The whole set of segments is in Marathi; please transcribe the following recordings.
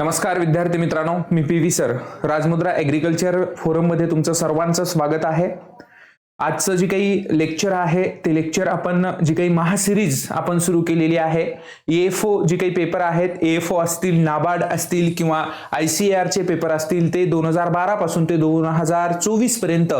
नमस्कार विद्यार्थी मित्रांनो. मी P V sir. Rajmudra agriculture फोरममध्ये तुमचं सर्वांचं स्वागत आहे. आजचं जे काही लेक्चर आहे ते लेक्चर आपण जी काही महासिरीज आपण सुरू केलेली आहे एफ ओ जे काही पेपर आहेत एफ ओ असतील नाबार्ड असतील किंवा आय सी आरचे पेपर असतील ते दोन हजार बारापासून ते दोन हजार चोवीसपर्यंत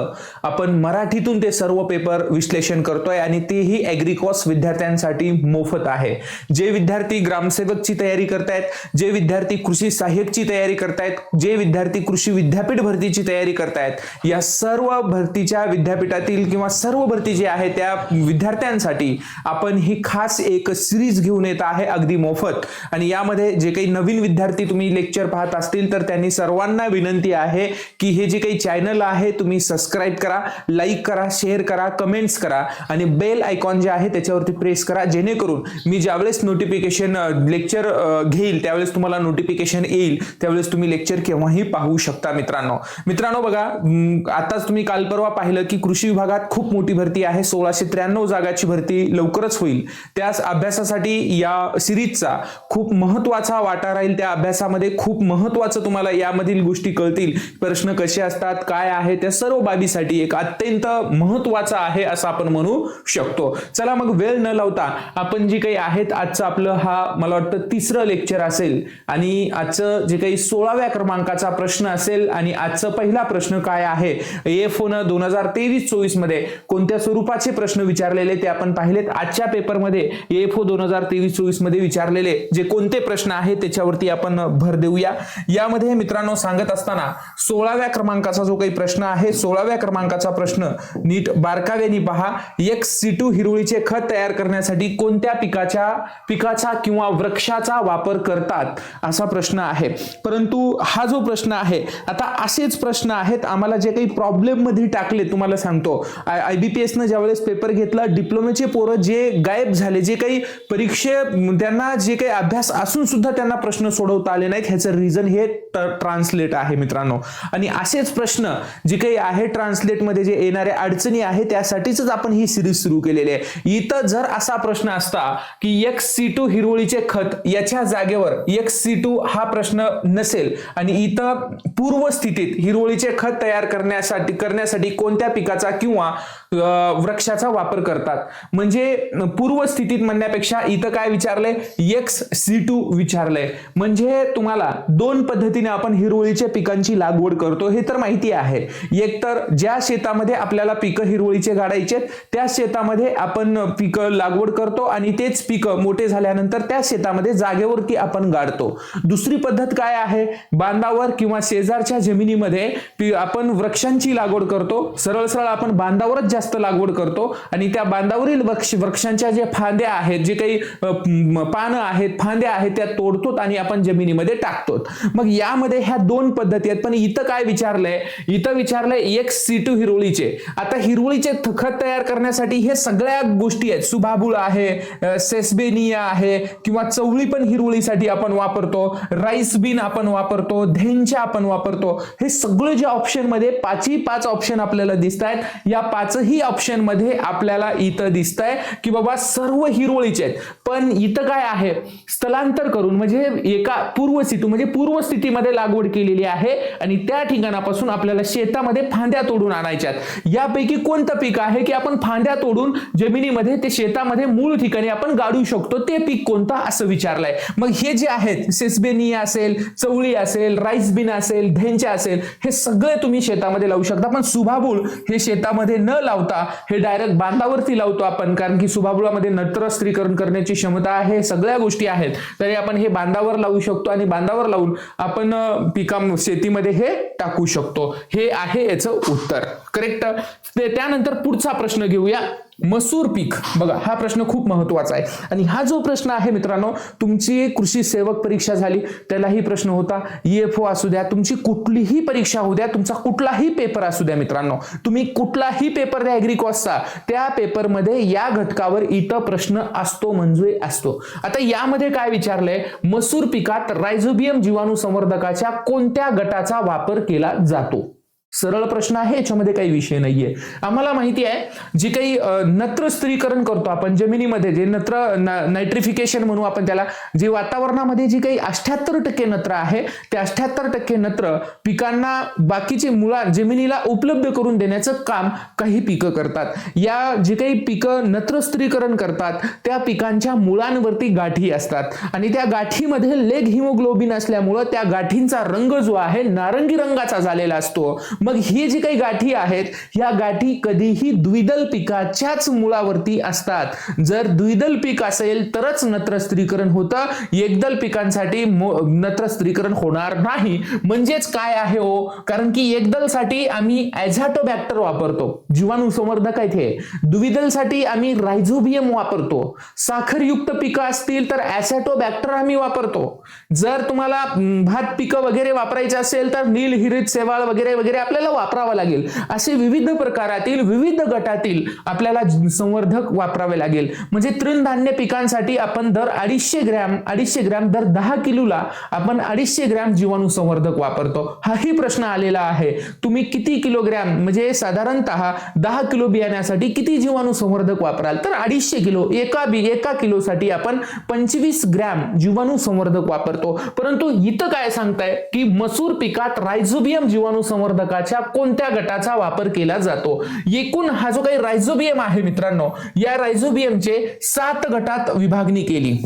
आपण मराठीतून ते सर्व पेपर विश्लेषण करतोय आणि तेही ॲग्रिकॉस विद्यार्थ्यांसाठी मोफत आहे. जे विद्यार्थी ग्रामसेवकची तयारी करतायत जे विद्यार्थी कृषी सहाय्यकची तयारी करतायत जे विद्यार्थी कृषी विद्यापीठ भरतीची तयारी करतायत या सर्व भरतीच्या विद्यापीठातील किंवा सर्व भरती जे आहे त्या विद्यार्थ्यांसाठी आपण ही खास एक सिरीज घेऊन येत आहे अगदी मोफत. आणि यामध्ये जे काही नवीन विद्यार्थी तुम्ही लेक्चर पाहत असतील तर त्यांनी सर्वांना विनंती आहे की हे जे काही चॅनल आहे तुम्ही सबस्क्राईब करा लाईक करा शेअर करा कमेंट्स करा आणि बेल आयकॉन जे आहे त्याच्यावरती प्रेस करा जेणेकरून मी ज्यावेळेस नोटिफिकेशन लेक्चर घेईल त्यावेळेस तुम्हाला नोटिफिकेशन येईल त्यावेळेस तुम्ही लेक्चर केव्हाही पाहू शकता मित्रांनो. मित्रांनो बघा आताच तुम्ही काल परवा पाहिलं की कृषी विभागात खूप मोठी भरती आहे. सोळाशे त्र्याण्णव जागाची भरती लवकरच होईल. त्याच अभ्यासासाठी या सिरीजचा खूप महत्त्वाचा वाटा राहील. त्या अभ्यासामध्ये खूप महत्वाचं तुम्हाला यामधील गोष्टी कळतील. प्रश्न कसे असतात? काय आहे? त्या सर्व बाबीसाठी एक अत्यंत महत्त्वाचा आहे असं आपण म्हणू शकतो. चला मग वेळ न लावता आपण जे काही आहेत आजचं आपलं हा मला वाटतं तिसरं लेक्चर असेल आणि आजचं जे काही सोळाव्या क्रमांकाचा प्रश्न असेल आणि आजचा पहिला प्रश्न काय आहे? एफ फोन दोन हजार तेवीस चोवीस मध्ये कोणत्या स्वरूपाचे प्रश्न विचारलेले ते आपण पाहिलेत. आजच्या पेपरमध्ये एफ ओ दोन हजार तेवीस चोवीसमध्ये विचारलेले जे कोणते प्रश्न आहेत त्याच्यावरती आपण भर देऊया. यामध्ये मित्रांनो सांगत असताना सोळाव्या क्रमांकाचा जो काही प्रश्न आहे सोळाव्या क्रमांकाचा प्रश्न नीट बारकाव्याने पहा. एक सी टू हिरवळीचे खत तयार करण्यासाठी कोणत्या पिकाच्या पिकाचा किंवा वृक्षाचा वापर करतात असा प्रश्न आहे. परंतु हा जो प्रश्न आहे आता असेच प्रश्न आहेत आम्हाला जे काही प्रॉब्लेममध्ये टाकले तुम्हाला सांगतो. आय बी पी एसनं ज्यावेळेस पेपर घेतला डिप्लोमेचे पोरं जे गायब झाले जे काही परीक्षे त्यांना जे काही अभ्यास असून सुद्धा त्यांना प्रश्न सोडवता आले नाहीत ह्याचं रिझन हे ट्रान्सलेट आहे मित्रांनो. आणि असेच प्रश्न जे काही आहे ट्रान्सलेटमध्ये जे येणाऱ्या अडचणी आहे त्यासाठीच आपण ही सिरीज सुरू केलेली आहे. इथं जर असा प्रश्न असता की एक सी टू हिरवळीचे खत याच्या जागेवर एक सी टू हा प्रश्न नसेल आणि इथं पूर्व स्थितीत हिरवळीचे खत तयार करण्यासाठी करण्यासाठी कोणत्या पिकाचा किंवा वृक्षाचा वापर करतात. म्हणजे पूर्व स्थितीत म्हणण्यापेक्षा इथं काय विचारलंय? एक्स सी टू विचारलंय. म्हणजे तुम्हाला दोन पद्धतीने आपण हिरवळीच्या पिकांची लागवड करतो हे तर माहिती आहे. एक तर ज्या शेतामध्ये आपल्याला पिकं हिरवळीचे गाडायचे त्या शेतामध्ये आपण पिकं लागवड करतो आणि तेच पिकं मोठे झाल्यानंतर त्या शेतामध्ये जागेवरती आपण गाडतो. दुसरी पद्धत काय आहे? बांधावर किंवा शेजारच्या जमिनीमध्ये आपण वृक्षांची लागवड करतो. सरळ सरळ आपण बांधावरच जास्त लागवड करतो आणि त्या बांधावरील वृक्ष वृक्षांच्या जे फांद्या आहेत जे काही पानं आहेत फांद्या आहेत त्या तोडतो आणि आपण जमिनीमध्ये टाकतो मग यामध्ये ह्या दोन पद्धती आहेत. पण इथं काय विचारलंय? इथं विचारलंय एक सी टू हिरोळीचे. आता हिरवळीचे खत तयार करण्यासाठी हे सगळ्या गोष्टी आहेत. सुभाबुळ आहे सेस्बेनिया सेसबेनिया आहे किंवा चवळी पण हिरोळीसाठी आपण वापरतो राईस बीन आपण वापरतो धेंच्या आपण वापरतो. हे सगळे जे ऑप्शनमध्ये पाचही पाच ऑप्शन आपल्याला दिसत आहेत या पाचही ऑप्शनमध्ये आपल्याला इथं दिसत आहे की बाबा सर्व हिरवळीचे आहेत. पण इथं काय आहे? स्थलांतर करून म्हणजे एका पूर्वस्थिती म्हणजे पूर्व स्थितीमध्ये लागवड केलेली आहे आणि त्या ठिकाणापासून आपल्याला शेतामध्ये फांद्या तोडून आणायच्यात यापैकी कोणतं पीक आहे की आपण फांद्या तोडून जमिनीमध्ये ते शेतामध्ये मूळ ठिकाणी आपण गाडू शकतो? ते पीक कोणतं असं विचारलंय. मग हे जे आहेत सेसबेनिया असेल चवळी असेल राईस बिन असेल धेंच्या असेल हे सगळे तुम्ही शेतामध्ये लावू शकता. पण सुभाबूळ हे शेता शेतामध्ये न लावता हे डायरेक्ट बांधावरती लावतो आपण. कारण की सुभाबुळामध्ये नत्र स्त्रीकरण करण्याची क्षमता आहे सगळ्या गोष्टी आहेत. तरी आपण हे बांधावर लावू शकतो आणि बांधावर लावून आपण पिका शेतीमध्ये हे टाकू शकतो. हे आहे याचं उत्तर. करेक्ट त्यानंतर पुढचा प्रश्न घेऊया. मसूर पीक. बघा हा प्रश्न खूप महत्त्वाचा आहे. आणि हा जो प्रश्न आहे मित्रांनो तुमची कृषी सेवक परीक्षा झाली त्यालाही प्रश्न होता. एफ ओ असू द्या तुमची कुठलीही परीक्षा होऊ द्या तुमचा कुठलाही पेपर असू द्या मित्रांनो. तुम्ही कुठलाही पेपर द्या ॲग्रिकॉसचा त्या पेपरमध्ये या घटकावर इथं प्रश्न असतो म्हणजे असतो. आता यामध्ये काय विचारलंय? मसूर पिकात रायझोबियम जीवाणू संवर्धकाच्या कोणत्या गटाचा वापर केला जातो? सरळ प्रश्न आहे याच्यामध्ये काही विषय नाहीये. आम्हाला माहिती आहे जी काही नत्र स्त्रीकरण करतो आपण जमिनीमध्ये जे नत्र नायट्रिफिकेशन म्हणू आपण त्याला जे वातावरणामध्ये जी काही अठ्याहत्तर टक्के नत्र आहे ते अठ्याहत्तर टक्के नत्र पिकांना बाकीचे मुळा जमिनीला उपलब्ध करून देण्याचं काम काही पिकं करतात. या जे काही पिकं नत्र स्त्रीकरण करतात त्या पिकांच्या मुळांवरती गाठी असतात. आणि त्या गाठीमध्ये लेग हिमोग्लोबिन असल्यामुळं त्या गाठींचा रंग जो आहे नारंगी रंगाचा झालेला असतो. मग ही जी काही गाठी आहेत ह्या गाठी कधीही द्विदल पिकाच्याच मुळावरती असतात. जर द्विदल पीक असेल तरच नत्रस्त्रीकरण होतं. एकदल पिकांसाठी नत्रस्त्रीकरण होणार नाही. म्हणजेच काय आहे हो? कारण की एकदलसाठी आम्ही ॲझॅटोबॅक्टर वापरतो. जीवाणू संवर्धक आहे ते द्विदलसाठी आम्ही रायझोबियम वापरतो. साखरयुक्त पिकं असतील तर ॲसॅटोबॅक्टर आम्ही वापरतो. जर तुम्हाला भात पिकं वगैरे वापरायचे असेल तर नील हिरित सेवाळ वगैरे वगैरे आपल्याला वापरावा लागेल. असे विविध प्रकारातील विविध गटातील आपल्याला संवर्धक वापरावे लागेल. म्हणजे तृणधान्य पिकांसाठी आपण दर अडीचशे ग्रॅम अडीचशे ग्रॅम दर दहा किलोला आपण अडीचशे ग्रॅम जीवाणू संवर्धक वापरतो. हाही प्रश्न आलेला आहे. तुम्ही किती किलोग्रॅम म्हणजे साधारणतः दहा किलो बियाण्यासाठी किती जीवाणू संवर्धक वापराल? तर अडीचशे किलो एका बी एका किलोसाठी आपण पंचवीस ग्रॅम जीवाणू संवर्धक वापरतो. परंतु इथं काय सांगताय? की मसूर पिकात रायझोबियम जीवाणू संवर्धकाच्या कोणत्या गटाचा वापर केला जातो? एकूण हा जो काही रायझोबियम आहे मित्रांनो या रायझोबियमचे सात गटात विभागणी केली.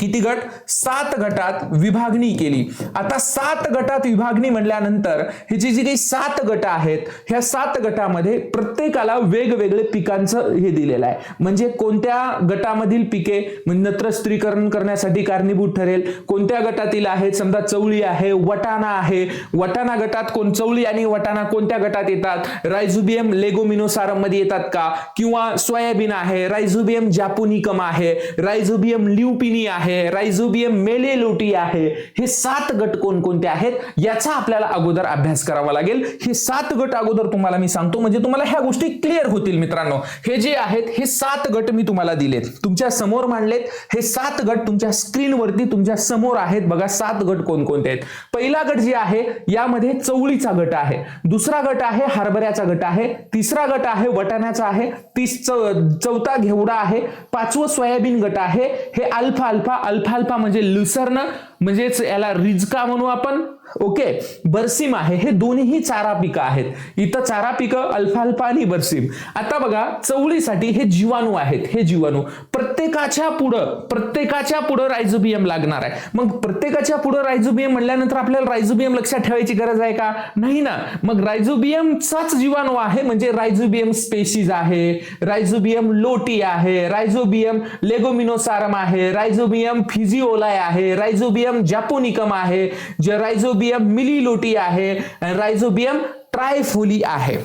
किती गट? सात गटात विभागणी केली. आता सात गटात विभागणी म्हणल्यानंतर हे जी काही सात गट आहेत ह्या सात गटामध्ये प्रत्येकाला वेगवेगळे पिकांचं हे दिलेलं आहे. म्हणजे कोणत्या गटामधील पिके म्हणजे नत्रस्त्रीकरण नत्र स्त्रीकरण करण्यासाठी कारणीभूत ठरेल? कोणत्या गटातील आहेत? समजा चवळी आहे वटाणा आहे. वटाणा गटात कोण? चवळी आणि वटाणा कोणत्या गटात येतात? रायझुबियम लेगोमिनोसारममध्ये येतात का? किंवा सोयाबीन आहे रायझुबियम जापोनिकम आहे रायझुबियम ल्युपिनी आहे. रायझोबियम मेलेलोटी आहे. हे सात गट कोणकोणते आहेत? याचा आपल्याला अगोदर अभ्यास करावा लागेल. हे सात गट अगोदर तुम्हाला मी सांगतो. म्हणजे तुम्हाला ह्या गोष्टी क्लिअर होतील मित्रांनो. हे जे आहेत हे सात गट मी तुम्हाला दिलेत. तुमच्यासमोर मांडलेत. हे सात गट तुमच्या स्क्रीनवरती तुमच्यासमोर आहेत. बघा सात गट कोणकोणते आहेत? पहिला गट जे आहे यामध्ये चवळीचा गट आहे. दुसरा गट आहे हरभऱ्याचा गट आहे. तिसरा गट आहे वटाण्याचा आहे. तीस चौ- चौथा घेवडा आहे. पाचवं सोयाबीन गट आहे. हे अल्फा अल्फा अल्फा अल्फा म्हणजे लुसर्न म्हणजेच याला रिजका म्हणू आपण. ओके? बरसीम आहे. हे दोन्ही चारा पिकं आहेत. इथं चारा पिकं अल्फा अल्फा आणि बरसीम. आता बघा चवळीसाठी हे जीवाणू आहेत. हे जीवाणू प्रत्येकाच्या पुढं प्रत्येकाच्या पुढं रायझोबियम लागणार आहे. मग प्रत्येकाच्या पुढं रायझोबियम म्हणल्यानंतर आपल्याला रायझोबियम लक्षात ठेवायची गरज आहे का? नाही ना. मग रायझोबियमचाच जीवाणू आहे म्हणजे रायझोबियम स्पेसीज आहे रायझोबियम लोटी आहे रायझोबियम लेगोमिनोसारम आहे रायझोबियम फिजिओलाय आहे रायझोबियम जॅपोनिकम आहे जे रायझोबियम मिलीलोटी आहे. आणि रायझोबियम ट्रायफोली आहे.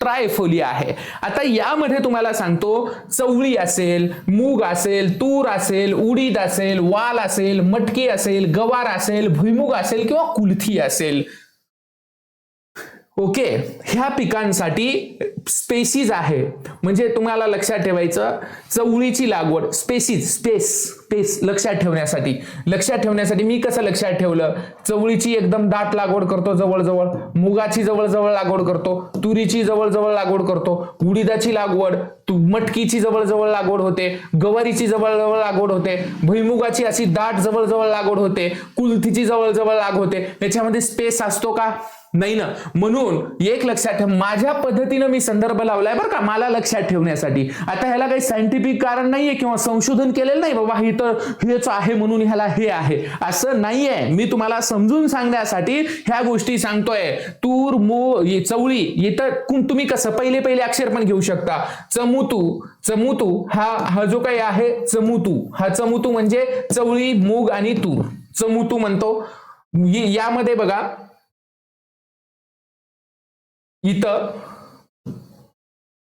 ट्रायफोली आहे. आता यामध्ये तुम्हाला सांगतो चवळी असेल मूग असेल तूर असेल उडीद असेल वाल असेल मटकी असेल गवार असेल भुईमुग असेल किंवा कुलथी असेल. ओके ह्या पिकांसाठी स्पेसीज आहे. म्हणजे तुम्हाला लक्षात ठेवायचं चवळीची लागवड स्पेसीज स्पेस स्पेस लक्षात ठेवण्यासाठी. लक्षात ठेवण्यासाठी मी कसं लक्षात ठेवलं? चवळीची एकदम दाट लागवड करतो जवळजवळ मुगाची जवळजवळ लागवड करतो तुरीची जवळजवळ लागवड करतो उडीदाची लागवड तू मटकीची जवळजवळ लागवड होते गवारीची जवळजवळ लागवड होते भुईमुगाची अशी दाट जवळजवळ लागवड होते कुलथीची जवळजवळ लाग होते. याच्यामध्ये स्पेस असतो का? नाही ना. म्हणून एक लक्षात ठेव माझ्या पद्धतीनं मी संदर्भ लावलाय बरं का मला लक्षात ठेवण्यासाठी. आता ह्याला काही सायंटिफिक कारण नाहीये किंवा संशोधन केलेलं नाही बाबा हे तर हेच आहे म्हणून ह्याला हे आहे. असं नाहीये. मी तुम्हाला समजून सांगण्यासाठी ह्या गोष्टी सांगतोय. तूर मो चवळी इथं कुण- तुम्ही कसं पहिले पहिले अक्षर पण घेऊ शकता. चमुतू चमुतू हा हा जो काही आहे चमुतू. हा चमुतू म्हणजे चवळी मूग आणि तूर. चमुतू म्हणतो. यामध्ये बघा इथं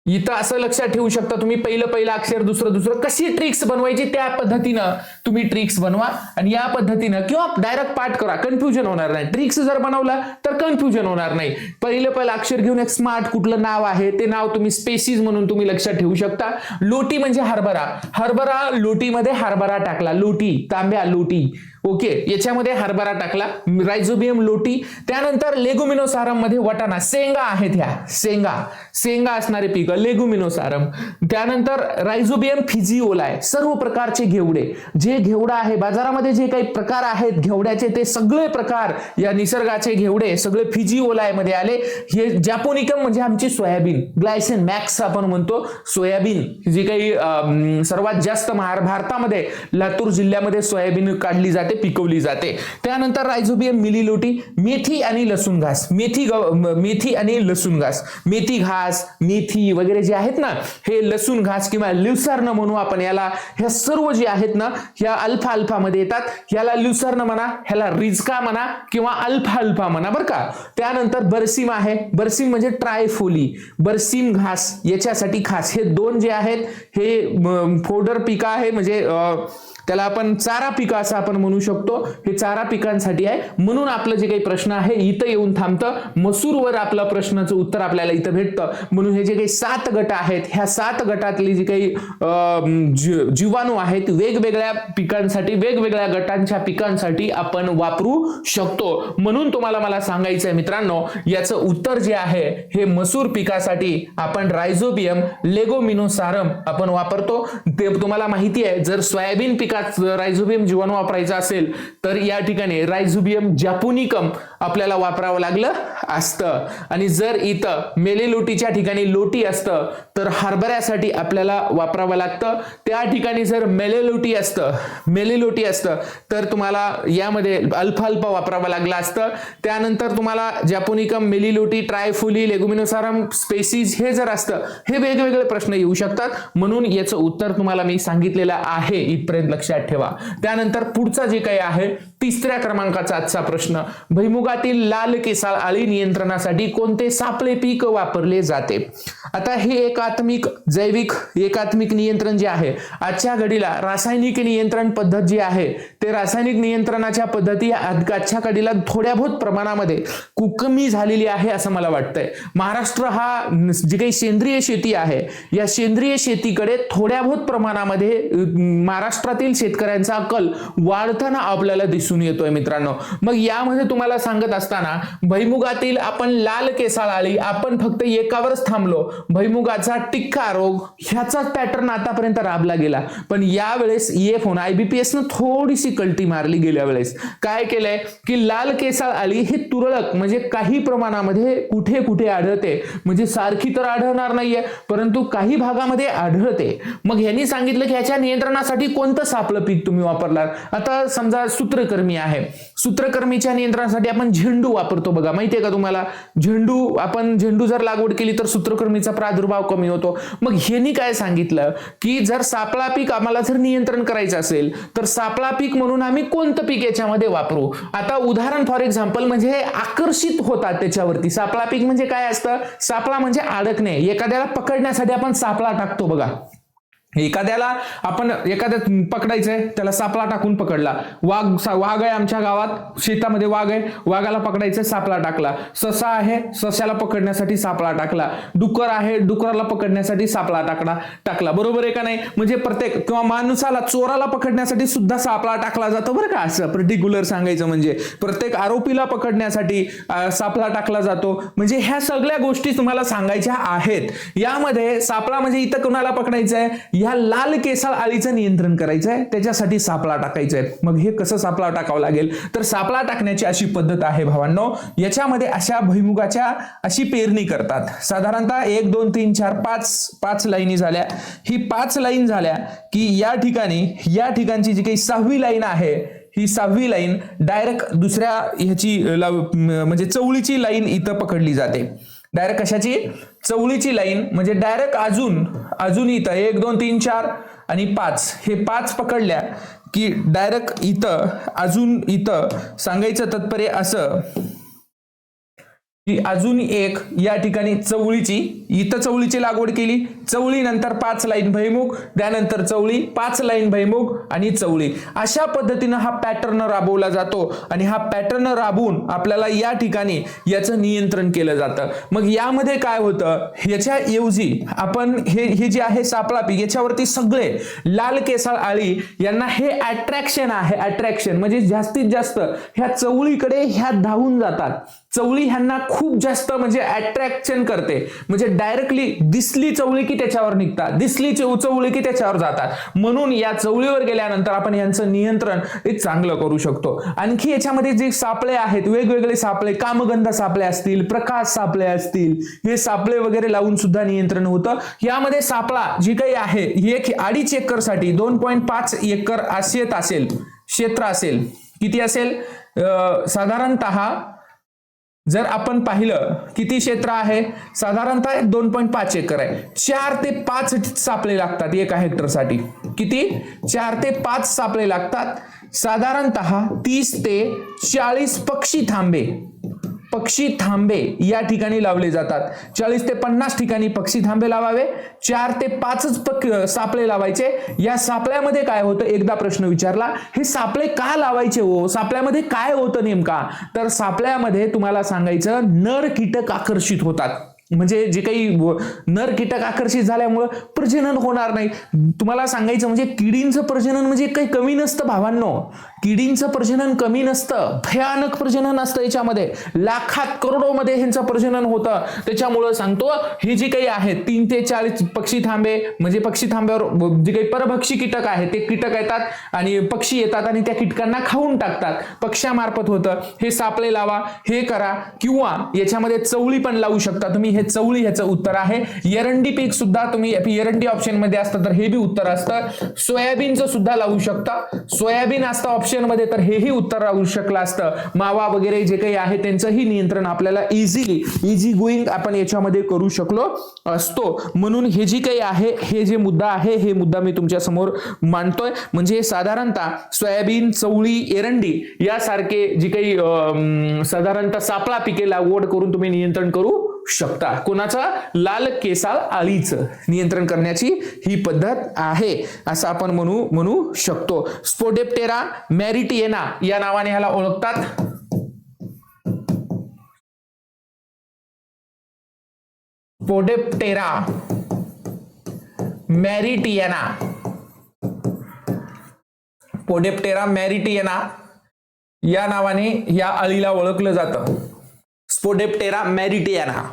इथं असं लक्षात ठेवू शकता तुम्ही पहिलं पहिलं अक्षर दुसरं दुसरं कशी ट्रिक्स बनवायची? त्या पद्धतीनं तुम्ही ट्रिक्स बनवा आणि या पद्धतीनं किंवा डायरेक्ट पाठ करा. कन्फ्युजन होणार नाही. ट्रिक्स जर बनवला तर कन्फ्युजन होणार नाही. पहिलं पहिलं अक्षर घेऊन एक स्मार्ट कुठलं नाव आहे ते नाव तुम्ही स्पेसिस म्हणून तुम्ही लक्षात ठेवू शकता. लोटी म्हणजे हरभरा. हरभरा लोटीमध्ये हरभरा टाकला. लोटी तांब्या लोटी. ओके याच्यामध्ये हरभरा टाकला रायझोबियम लोटी त्यानंतर लेगुमिनोसारममध्ये वटाणा शेंगा आहेत ह्या शेंगा शेंगा असणारे पीक लेगुमिनोसारम. त्यानंतर रायझोबियम फिजिओलाय सर्व प्रकारचे घेवडे. जे घेवडा आहे बाजारामध्ये जे काही प्रकार आहेत घेवड्याचे ते सगळे प्रकार या निसर्गाचे घेवडे सगळे फिजिओलायमध्ये आले. हे जॅपोनिकम म्हणजे आमची सोयाबीन ग्लायसेन मॅक्स आपण म्हणतो सोयाबीन. जी काही अं, सर्वात जास्त महार भारतामध्ये लातूर जिल्ह्यामध्ये सोयाबीन काढली जाते. पिकवली जाते. त्यानंतर रायझोबियम मिलिलोटी मेथी आणि लसूण घास. मेथी मेथी आणि लसूण घास. मेथी घास मेथी वगैरे जे आहेत ना हे लसूण घास किंवा ल्युसर्न म्हणू आपण याला. ह्या सर्व जे आहेत ना ह्या अल्फा अल्फा मध्ये येतात. याला ल्युसर्न म्हणा ह्याला रिजका म्हणा किंवा अल्फा अल्फा म्हणा बरं का? त्यानंतर बरसीम आहे. बरसीम म्हणजे ट्रायफोली. बरसीम घास याच्यासाठी खास. हे दोन जे आहेत हे फोडर पिका आहे म्हणजे त्याला आपण चारा पिकं असं आपण म्हणू शकतो. हे चारा पिकांसाठी आहे. म्हणून आपलं जे काही प्रश्न आहे इथं येऊन थांबतं. मसूरवर आपलं प्रश्नाचं उत्तर आपल्याला इथं भेटतं. म्हणून हे जे काही सात गट आहेत ह्या सात गटातली जे काही जीवाणू आहेत वेगवेगळ्या पिकांसाठी वेगवेगळ्या गटांच्या पिकांसाठी आपण वापरू शकतो. म्हणून तुम्हाला मला सांगायचं आहे मित्रांनो याचं उत्तर जे आहे हे मसूर पिकासाठी आपण रायझोबियम लेगोमिनोसारम आपण वापरतो. ते तुम्हाला माहिती आहे जर सोयाबीन पिक रायझोबियम जीवाणू वापरायचं असेल तर या ठिकाणी रायझोबियम जॅपोनिकम आपल्याला वापरावं लागलं असतं. आणि जर इथं मेलेलोटीच्या ठिकाणी लोटी असतं तर हरभऱ्यासाठी आपल्याला वापरावं लागतं. त्या ठिकाणी जर मेलेलोटी असतं मेलेलोटी असतं तर तुम्हाला यामध्ये अल्फा अल्फा वापरावं लागलं असतं. त्यानंतर तुम्हाला जॅपोनिकम मेलिलोटी ट्रायफुली लेगुमिनोसारम स्पेसिस हे जर असतं हे वेगवेगळे प्रश्न येऊ शकतात. म्हणून याचं उत्तर तुम्हाला मी सांगितलेलं आहे. इथपर्यंत लक्षात ठेवा. त्यानंतर पुढचा जे काही आहे तिसऱ्या क्रमांकाचा आजचा प्रश्न. भैमुगा भैमुगातील लाल केसाळ आळी नियंत्रणासाठी कोणते सापळे पीक वापरले जाते? आता हे एकात्मिक जैविक एकात्मिक नियंत्रण जे आहे आजच्या घडीला रासायनिक नियंत्रण पद्धत जी आहे ते रासायनिक नियंत्रणाच्या पद्धती आजच्या घडीला थोड्या बहुत प्रमाणामध्ये कुकमी झालेली आहे असं मला वाटतंय. महाराष्ट्र हा जी काही सेंद्रिय शेती आहे या सेंद्रिय शेतीकडे थोड्या बहुत प्रमाणामध्ये महाराष्ट्रातील शेतकऱ्यांचा कल वाढताना आपल्याला दिसून येतोय मित्रांनो. मग यामध्ये तुम्हाला सांगत असताना भैमुगातील आपण लाल केसाळ आळी आपण फक्त एकावरच थांबलो. भैमुगाचा टिक्का रोग ह्याचाच पॅटर्न आतापर्यंत राबला गेला. पण यावेळेस ये फोन आयबीपीएस न थोडीशी कल्टी मारली गेल्या वेळेस. काय केलंय? की लाल केसाळ आळी हे तुरळक म्हणजे काही प्रमाणामध्ये कुठे कुठे आढळते. म्हणजे सारखी तर आढळणार नाहीये परंतु काही भागामध्ये आढळते. मग ह्यांनी सांगितलं की ह्याच्या नियंत्रणासाठी कोणतं सापलं पीक तुम्ही वापरलात? आता समजा सूत्रकर्मी आहे. सूत्रकर्मीच्या नियंत्रणासाठी आपण झेंडू वापरतो बघा. माहितीये का तुम्हाला? झेंडू आपण झेंडू जर लागवड केली तर सूत्रकर्मीचा प्रादुर्भाव कमी होतो. मग ह्यांनी काय सांगितलं? की जर सापळा पीक आम्हाला जर नियंत्रण करायचं असेल तर सापळा पीक म्हणून आम्ही कोणतं पीक याच्यामध्ये वापरू? आता उदाहरण फॉर एक्झाम्पल म्हणजे आकर्षित होतात त्याच्यावरती. सापळा पीक म्हणजे काय असतं? सापळा म्हणजे अडकणे एखाद्याला पकडण्यासाठी आपण सापळा टाकतो बघा. एखाद्याला आपण एखाद्या पकडायचंय त्याला सापळा टाकून पकडला. वाघ सा- वाघ आहे आमच्या गावात शेतामध्ये वाघ आहे वाघाला पकडायचं सापळा टाकला. ससा आहे सस्याला पकडण्यासाठी सापळा टाकला. डुकर आहे डुकराला पकडण्यासाठी सापळा टाकला टाकला. बरोबर आहे का नाही? म्हणजे प्रत्येक किंवा माणसाला चोराला पकडण्यासाठी सुद्धा सापळा टाकला जातो बरं का? असं पर्टिक्युलर सांगायचं म्हणजे. प्रत्येक आरोपीला पकडण्यासाठी सापळा टाकला जातो. म्हणजे ह्या सगळ्या गोष्टी तुम्हाला सांगायच्या आहेत. यामध्ये सापळा म्हणजे इथं कोणाला पकडायचं आहे ह्या लाल केसाळ आळीचं नियंत्रण करायचं आहे त्याच्यासाठी सापळा टाकायचा आहे मग हे कसं सापळा टाकावं लागेल? तर सापळा टाकण्याची अशी पद्धत आहे भावांनो. याच्यामध्ये अशा भुईमुगाच्या अशी पेरणी करतात. साधारणतः एक दोन तीन चार पाच पाच लाईनी झाल्या. ही पाच लाईन झाल्या की या ठिकाणी या ठिकाणची जी काही सहावी लाईन आहे ही सहावी लाईन डायरेक्ट दुसऱ्या ह्याची म्हणजे चवळीची लाईन इथं पकडली जाते. डायरेक्ट कशाची? चवळीची लाईन म्हणजे डायरेक्ट अजून अजून इथं. एक दोन तीन चार आणि पाच. हे पाच पकडल्या की डायरेक्ट इथं अजून इथं. सांगायचं तात्पर्य असं की अजून एक या ठिकाणी चवळीची इथं चवळीची लागवड केली. चवळी नंतर पाच लाईन भैमुख त्यानंतर चवळी पाच लाईन भैमुख आणि चवळी. अशा पद्धतीनं हा पॅटर्न राबवला जातो आणि हा पॅटर्न राबवून आपल्याला या ठिकाणी याचं नियंत्रण केलं जातं. मग यामध्ये काय होतं? याच्या ऐवजी आपण हे हे जे आहे सापळा पीक याच्यावरती सगळे लाल केसाळ आळी यांना हे अट्रॅक्शन आहे. अट्रॅक्शन म्हणजे जास्तीत जास्त ह्या चवळीकडे ह्या धावून जातात. चवळी ह्यांना खूप जास्त म्हणजे अट्रॅक्शन करते. म्हणजे डायरेक्टली दिसली चवळी की त्याच्यावर निघतात. दिसली चव- चवळी की त्याच्यावर जातात. म्हणून या चवळीवर गेल्यानंतर आपण यांचं नियंत्रण एक चांगलं करू शकतो. आणखी याच्यामध्ये जे सापळे आहेत वेगवेगळे सापळे कामगंध सापळे असतील प्रकाश सापळे असतील हे सापळे वगैरे लावून सुद्धा नियंत्रण होतं. यामध्ये सापळा जी काही आहे ही एक अडीच एकरसाठी दोन पॉईंट पाच एकर शेत असेल क्षेत्र असेल. किती असेल? साधारणतः जर आपण पाहिलं किती क्षेत्र आहे साधारणतः दोन पॉईंट पाच एकर आहे. चार ते पाच सापळे लागतात एका हेक्टरसाठी. किती? चार ते पाच सापळे लागतात. साधारणतः तीस ते चाळीस पक्षी थांबे. पक्षी थांबे या ठिकाणी लावले जातात. चाळीस ते पन्नास ठिकाणी पक्षी थांबे लावावे. चार ते पाचच पक सापळे लावायचे. या सापळ्यामध्ये काय होतं? एकदा प्रश्न विचारला हे सापळे का लावायचे हो? सापळ्यामध्ये काय होतं नेमका? तर सापळ्यामध्ये तुम्हाला सांगायचं नर कीटक आकर्षित होतात. म्हणजे जे काही नर कीटक आकर्षित झाल्यामुळं प्रजनन होणार नाही. तुम्हाला सांगायचं म्हणजे किडींचं प्रजनन म्हणजे काही कमी नसतं भावांनो. किडींचं प्रजनन कमी नसतं भयानक प्रजनन असतं याच्यामध्ये. लाखात करोडोमध्ये ह्यांचं प्रजनन होतं. त्याच्यामुळं सांगतो हे जी काही आहे तीन ते चाळीस पक्षी थांबे म्हणजे पक्षी थांब्यावर जे काही परभक्षी कीटक आहे ते कीटक येतात आणि पक्षी येतात आणि त्या कीटकांना खाऊन टाकतात. पक्ष्यामार्फत होतं. हे सापळे लावा हे करा किंवा याच्यामध्ये चवळी पण लावू शकता. तुम्ही हे चवळी ह्याचं उत्तर आहे. एरंडी पीक सुद्धा तुम्ही एरंडी ऑप्शनमध्ये असतं तर हे बी उत्तर असतं. सोयाबीनचं सुद्धा लावू शकता. सोयाबीन असतं ऑप्शन मध्ये तर हेही उत्तर राहू शकलं असतं. मावा वगैरे जे काही आहे त्यांचंही नियंत्रण आपल्याला इझिली इझी गोईंग आपण याच्यामध्ये करू शकलो असतो. म्हणून हे जे काही आहे हे जे मुद्दा आहे हे मुद्दा मी तुमच्यासमोर मांडतोय. म्हणजे साधारणतः सोयाबीन चवळी एरंडी यासारखे जी काही साधारणतः सापळा पिके लागवड करून तुम्ही नियंत्रण करू शकता. कोणाचा? लाल केसाळ आळीचं नियंत्रण करण्याची ही पद्धत आहे असं आपण म्हणू म्हणू शकतो. स्पोडेप्टेरा मॅरिटिएना या नावाने ह्याला ओळखतात. स्पोडेप्टेरा मॅरिटिएना. पोडेप्टेरा मॅरिटिएना या नावाने या अळीला ओळखलं जातं. स्पोडेप्टेरा मॅरिटियाना.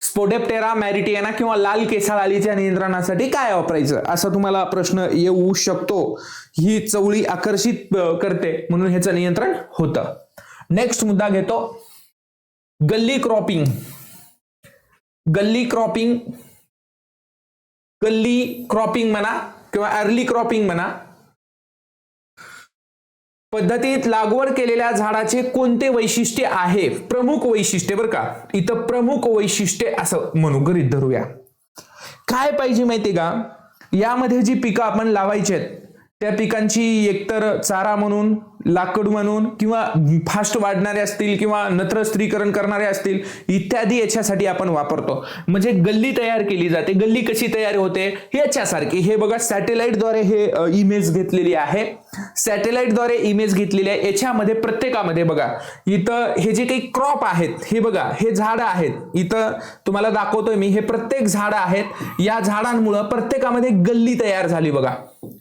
स्पोडेप्टेरा मॅरिटियाना किंवा लाल केसाळ अळीच्या नियंत्रणासाठी काय वापरायचं? असा तुम्हाला प्रश्न येऊ शकतो. ही चवळी आकर्षित करते म्हणून ह्याचं नियंत्रण होतं. नेक्स्ट मुद्दा घेतो. गल्ली क्रॉपिंग. गल्ली क्रॉपिंग गल्ली क्रॉपिंग म्हणा किंवा अर्ली क्रॉपिंग म्हणा पद्धतीत लागवड केलेल्या झाडाचे कोणते वैशिष्ट्य आहे? प्रमुख वैशिष्ट्य बरं का? इथं प्रमुख वैशिष्ट्य असं म्हणू गरीत धरूया. काय पाहिजे माहिती का? यामध्ये जी पिकं आपण लावायची आहेत त्या पिकांची एकतर चारा म्हणून लाकूड म्हणून किंवा फास्ट वाढणारे असतील किंवा नत्र स्त्रीकरण करणारे असतील इत्यादी याच्यासाठी आपण वापरतो. म्हणजे गल्ली तयार केली जाते. गल्ली कशी तयार होते? याच्यासारखी. हे बघा सॅटेलाइटद्वारे हे इमेज घेतलेली आहे. सॅटेलाइटद्वारे इमेज घेतलेली आहे. याच्यामध्ये प्रत्येकामध्ये बघा इथं हे जे काही क्रॉप आहेत हे बघा हे झाडं आहेत. इथं तुम्हाला दाखवतोय मी हे प्रत्येक झाडं आहेत. या झाडांमुळं प्रत्येकामध्ये गल्ली तयार झाली बघा.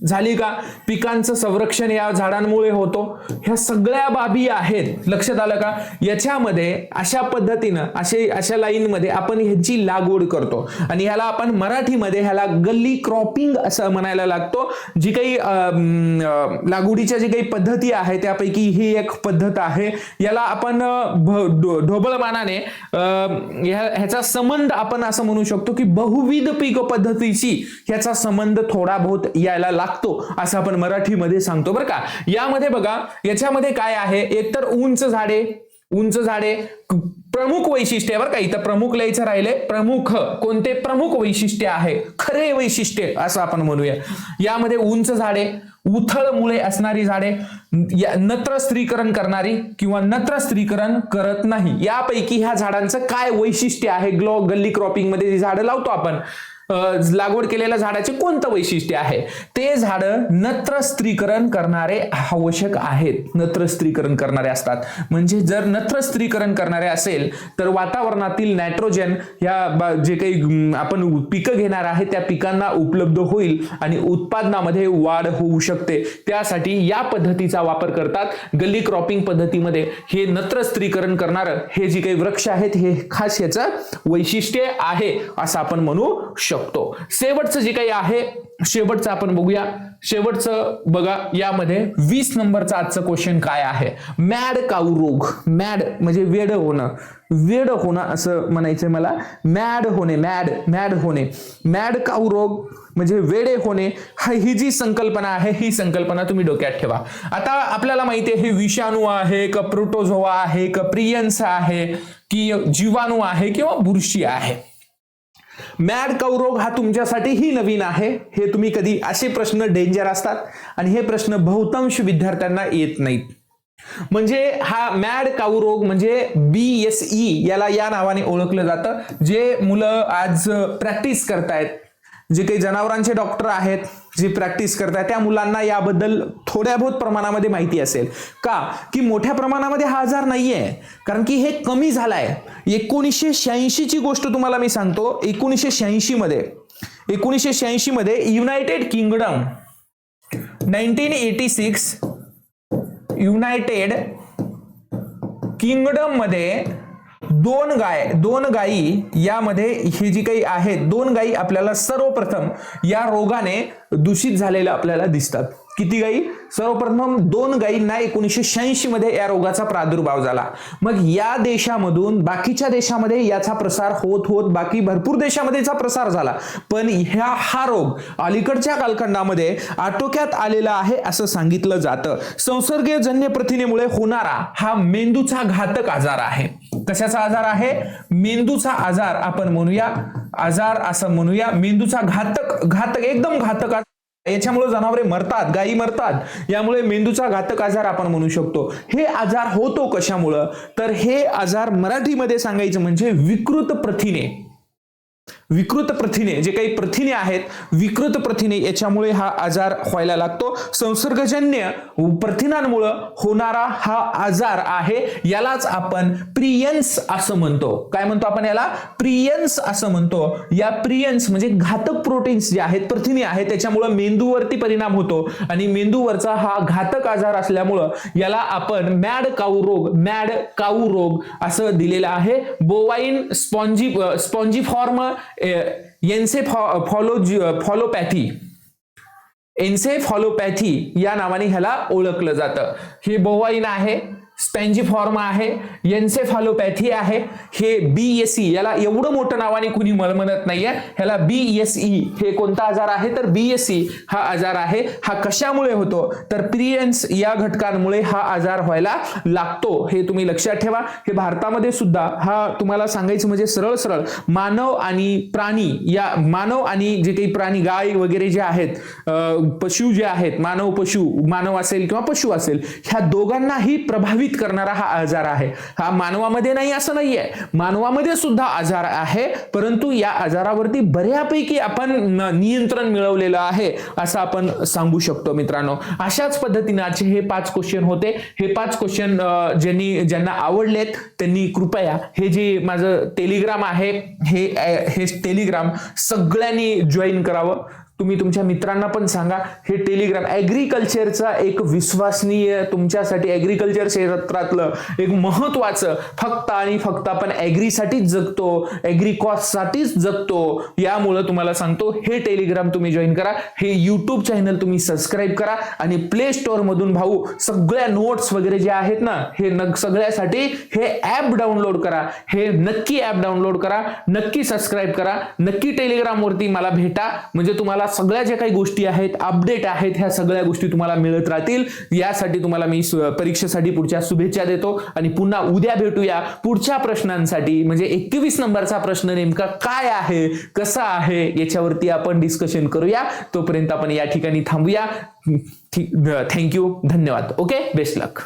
झाली का? पिकांचं संरक्षण या झाडांमुळे होतो. ह्या सगळ्या बाबी आहेत. लक्षात आलं का? याच्यामध्ये अशा पद्धतीनं असे अशा लाईनमध्ये आपण ह्याची लागवड करतो. आणि ह्याला आपण मराठीमध्ये ह्याला गल्ली क्रॉपिंग असं म्हणायला लागतो. जी काही अं, लागवडीच्या जी काही पद्धती आहे त्यापैकी ही एक पद्धत आहे. याला आपण ढोबळमानाने अं, ह्याचा संबंध आपण असं म्हणू शकतो की बहुविध पीक पद्धतीशी ह्याचा संबंध थोडा बहुत यायला लागतो असं आपण मराठीमध्ये सांगतो बरं का. यामध्ये बघा याच्यामध्ये काय आहे? एकतर उंच झाडे उंच झाडे प्रमुख वैशिष्ट्य बरं का. इथं प्रमुख लिहायचं राहिले प्रमुख कोणते प्रमुख वैशिष्ट्य आहे? खरे वैशिष्ट्य असं आपण म्हणूया. यामध्ये उंच झाडे उथळ मुळे असणारी झाडे नत्र स्त्रीकरण करणारी किंवा नत्र स्त्रीकरण करत नाही. यापैकी ह्या झाडांचं काय वैशिष्ट्य आहे? ग्लो गल्ली क्रॉपिंगमध्ये जी झाडं लावतो आपण लागवड केलेल्या झाडाचे कोणतं वैशिष्ट्य आहे? ते झाड नत्र स्त्रीकरण करणारे आवश्यक आहेत. नत्र स्त्रीकरण करणारे असतात. म्हणजे जर नत्र स्त्रीकरण करणारे असेल तर वातावरणातील नायट्रोजन या ब- जे काही आपण पिकं घेणार आहे त्या पिकांना उपलब्ध होईल आणि उत्पादनामध्ये वाढ होऊ शकते. त्यासाठी या पद्धतीचा वापर करतात. गल्ली क्रॉपिंग पद्धतीमध्ये हे नत्र स्त्रीकरण करणारं हे जे काही वृक्ष आहेत हे खास याचं वैशिष्ट्य आहे असं आपण म्हणू शकतो. शेवटचं जे काही आहे शेवटचं आपण बघूया. शेवटचं बघा यामध्ये वीस नंबरचा आजचं क्वेश्चन काय आहे? मॅड काऊ रोग मॅड म्हणजे वेड होणं. वेड होणं असं म्हणायचं मला. मॅड होणे मॅड मॅड होणे. मॅड काऊ रोग म्हणजे वेडे होणे हा ही जी संकल्पना आहे ही संकल्पना तुम्ही डोक्यात ठेवा. आता आपल्याला माहिती आहे हे विषाणू आहे का प्रोटोझोवा आहे का प्रियन्स आहे की जीवाणू आहे किंवा बुरशी आहे. मॅड कौरोग हा तुमच्यासाठी ही नवीन आहे. हे तुम्ही कधी असे प्रश्न डेंजर असतात. आणि हे प्रश्न बहुतांश विद्यार्थ्यांना येत नाहीत. म्हणजे हा मॅड काऊ रोग म्हणजे बी एस ई याला या नावाने ओळखलं जातं. जे मुलं आज प्रॅक्टिस करतायत. जे काही जनावरांचे डॉक्टर आहेत. जी प्रॅक्टिस करतात त्या मुलांना याबद्दल थोड्या बहुत प्रमाणामध्ये माहिती असेल. का? की मोठ्या प्रमाणामध्ये हा आजार नाही आहे कारण की हे कमी झालाय. एकोणीसशे शहाऐंशीची गोष्ट तुम्हाला मी सांगतो एकोणीसशे शहाऐंशीमध्ये एकोणीसशे शहाऐंशीमध्ये United Kingdom nineteen eighty six United किंगडममध्ये दोन गाय दोन गायी यामध्ये ही जी काही आहेत दोन गायी आपल्याला सर्वप्रथम या रोगाने दूषित झालेल्या आपल्याला दिसतात. किती गायी सर्वप्रथम दोन गायींना एकोणीसशे शहाऐंशी मध्ये या रोगाचा प्रादुर्भाव झाला. मग या देशामधून बाकीच्या देशामध्ये याचा प्रसार होत होत बाकी भरपूर देशामध्ये याचा प्रसार झाला. पण ह्या हा रोग अलीकडच्या कालखंडामध्ये आटोक्यात आलेला आहे असं सांगितलं जातं. संसर्गजन्य प्रथिनेमुळे होणारा हा मेंदूचा घातक आजार आहे. कशाचा आजार आहे? मेंदूचा आजार आपण म्हणूया आजार असं म्हणूया मेंदूचा घातक घातक एकदम घातक याच्यामुळे जनावरे मरतात गायी मरतात. यामुळे मेंदूचा घातक आजार आपण म्हणू शकतो. हे आजार होतो कशामुळं? तर हे आजार मराठीमध्ये सांगायचं म्हणजे विकृत प्रथिने. विकृत प्रथिने जे काही प्रथिने आहेत विकृत प्रथिने याच्यामुळे हा आजार व्हायला लागतो. संसर्गजन्य प्रथिनांमुळं होणारा हा आजार आहे यालाच आपण प्रियन्स असं म्हणतो. काय म्हणतो आपण याला? प्रियन्स असं म्हणतो. या प्रियन्स म्हणजे घातक प्रोटीन्स जे आहेत प्रथिने आहेत त्याच्यामुळं मेंदूवरती परिणाम होतो. आणि मेंदूवरचा हा घातक आजार असल्यामुळं याला आपण मॅड काऊ रोग मॅड काऊ रोग असं दिलेलं आहे. बोवाईन स्पॉन्जी स्पॉन्जी फॉर्म फॉलोपॅथी एन्सेफॉलोपॅथी या नावाने ह्याला ओळखलं जातं हे बहुवाईन आहे स्पॅन्जिफॉर्म आहे एन्सेफॉलोपॅथी आहे हे बी एस ई याला एवढं मोठं नावाने कुणी मळ म्हणत नाहीये. ह्याला बी एस ई हे कोणता आजार आहे? तर बी एस ई हा आजार आहे. हा कशामुळे होतो? तर प्रियन्स या घटकांमुळे हा आजार व्हायला लागतो. हे तुम्ही लक्षात ठेवा. हे भारतामध्ये सुद्धा हा तुम्हाला सांगायचं म्हणजे सरळ सरळ मानव आणि प्राणी या मानव आणि जे काही प्राणी गाय वगैरे जे आहेत पशु जे आहेत मानव पशु मानव असेल किंवा पशु असेल ह्या दोघांनाही प्रभावित करणारा हा आजार आहे. हा मानवामध्ये नाही असं नाहीये. मानवामध्ये सुद्धा आजार आहे परंतु या आजारावरती बऱ्यापैकी आपण नियंत्रण मिळवलेलं आहे असं आपण सांगू शकतो मित्रांनो. अशाच पद्धतीने आजचे हे पाच क्वेश्चन होते. हे पाच क्वेश्चन ज्यांनी ज्यांना आवडलेत त्यांनी कृपया हे जे माझं टेलिग्राम आहे हे हे टेलिग्राम सगळ्यांनी जॉईन करावं. तुम्ही तुमच्या मित्रांना पण सांगा. हे टेलिग्राम ॲग्रिकल्चरचा एक विश्वसनीय तुमच्यासाठी ॲग्रिकल्चर क्षेत्रातलं एक महत्वाचं फक्त आणि फक्त आपण ॲग्रीसाठीच जगतो ॲग्री कॉस्टसाठीच जगतो यामुळं तुम्हाला सांगतो हे टेलिग्राम तुम्ही जॉईन करा. हे यूट्यूब चॅनल तुम्ही सबस्क्राईब करा आणि प्ले स्टोअरमधून भाऊ सगळ्या नोट्स वगैरे जे आहेत ना हे न सगळ्यासाठी हे ॲप डाउनलोड करा. हे नक्की ॲप डाउनलोड करा नक्की सबस्क्राईब करा नक्की टेलिग्रामवरती मला भेटा. म्हणजे तुम्हाला सगळ्या ज्या काही गोष्टी आहेत अपडेट आहेत ह्या सगळ्या गोष्टी तुम्हाला मिळत राहतील. यासाठी तुम्हाला मी परीक्षेसाठी पुढच्या शुभेच्छा देतो आणि पुन्हा उद्या भेटूया पुढच्या प्रश्नांसाठी. म्हणजे एकवीस नंबरचा प्रश्न नेमका काय आहे कसा आहे याच्यावरती आपण डिस्कशन करूया. तोपर्यंत आपण या ठिकाणी थांबूया. थँक्यू धन्यवाद. ओके बेस्ट लक